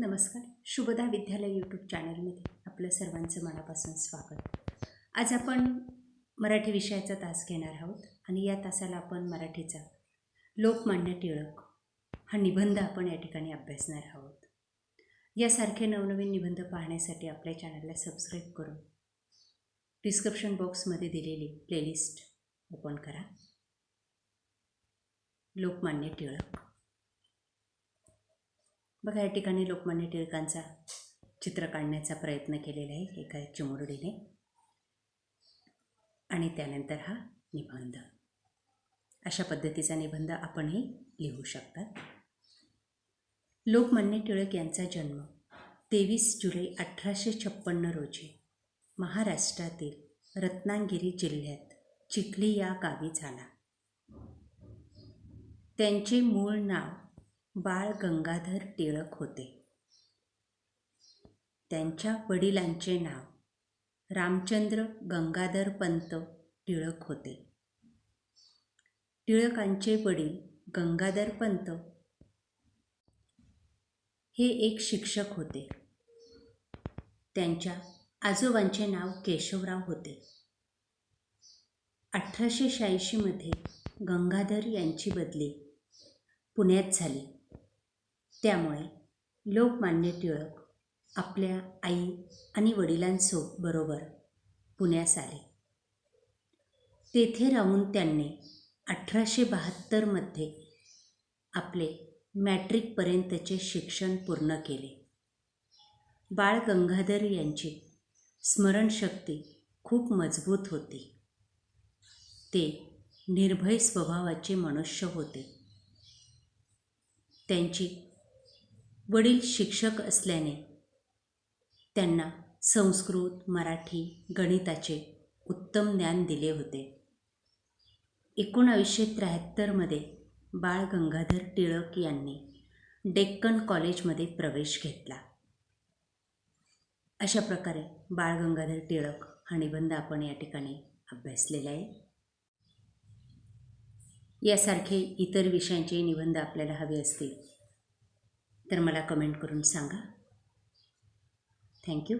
नमस्कार. शुभदा विद्यालय यूट्यूब चॅनलमध्ये आपलं सर्वांचं मनापासून स्वागत. आज आपण मराठी विषयाचा तास घेणार आहोत आणि या तासाला आपण मराठीचा लोकमान्य टिळक हा निबंध आपण या ठिकाणी अभ्यासणार आहोत. यासारखे नवनवीन निबंध पाहण्यासाठी आपल्या चॅनलला सबस्क्राईब करून डिस्क्रिप्शन बॉक्समध्ये दिलेली प्लेलिस्ट ओपन करा. लोकमान्य टिळक. बघा या ठिकाणी लोकमान्य टिळकांचा चित्र काढण्याचा प्रयत्न केलेला आहे एका चिमुरडीने. आणि त्यानंतर हा निबंध. अशा पद्धतीचा निबंध आपणही लिहू शकतात लोकमान्य टिळक यांचा जन्म तेवीस जुलै अठराशे छप्पन्न रोजी महाराष्ट्रातील रत्नागिरी जिल्ह्यात चिखली या गावी झाला. त्यांचे मूळ नाव बाळ गंगाधर टिळक होते. त्यांच्या वडिलांचे नाव रामचंद्र गंगाधर पंत टिळक होते. टिळकांचे वडील गंगाधर पंत हे एक शिक्षक होते. त्यांच्या आजोबांचे नाव केशवराव होते. अठराशे शहाऐंशीमध्ये गंगाधर यांची बदली पुण्यात झाली. त्यामुळे लोकमान्य टिळक आपल्या आई आणि वडिलांसो बरोबर पुण्यास आले. तेथे राहून त्यांनी अठराशे बहात्तरमध्ये आपले मॅट्रिकपर्यंतचे शिक्षण पूर्ण केले. बाळ गंगाधर यांची स्मरणशक्ती खूप मजबूत होती. ते निर्भय स्वभावाचे मनुष्य होते. त्यांची वडील शिक्षक असल्याने त्यांना संस्कृत मराठी गणिताचे उत्तम ज्ञान दिले होते. एकोणावीसशे त्र्याहत्तरमध्ये बाळ गंगाधर टिळक यांनी डेक्कन कॉलेजमध्ये प्रवेश घेतला. अशा प्रकारे बाळ गंगाधर टिळक हा निबंध आपण या ठिकाणी अभ्यासलेला आहे. यासारखे इतर विषयांचे निबंध आपल्याला हवे असतील तर मला कमेंट करून सांगा. थँक्यू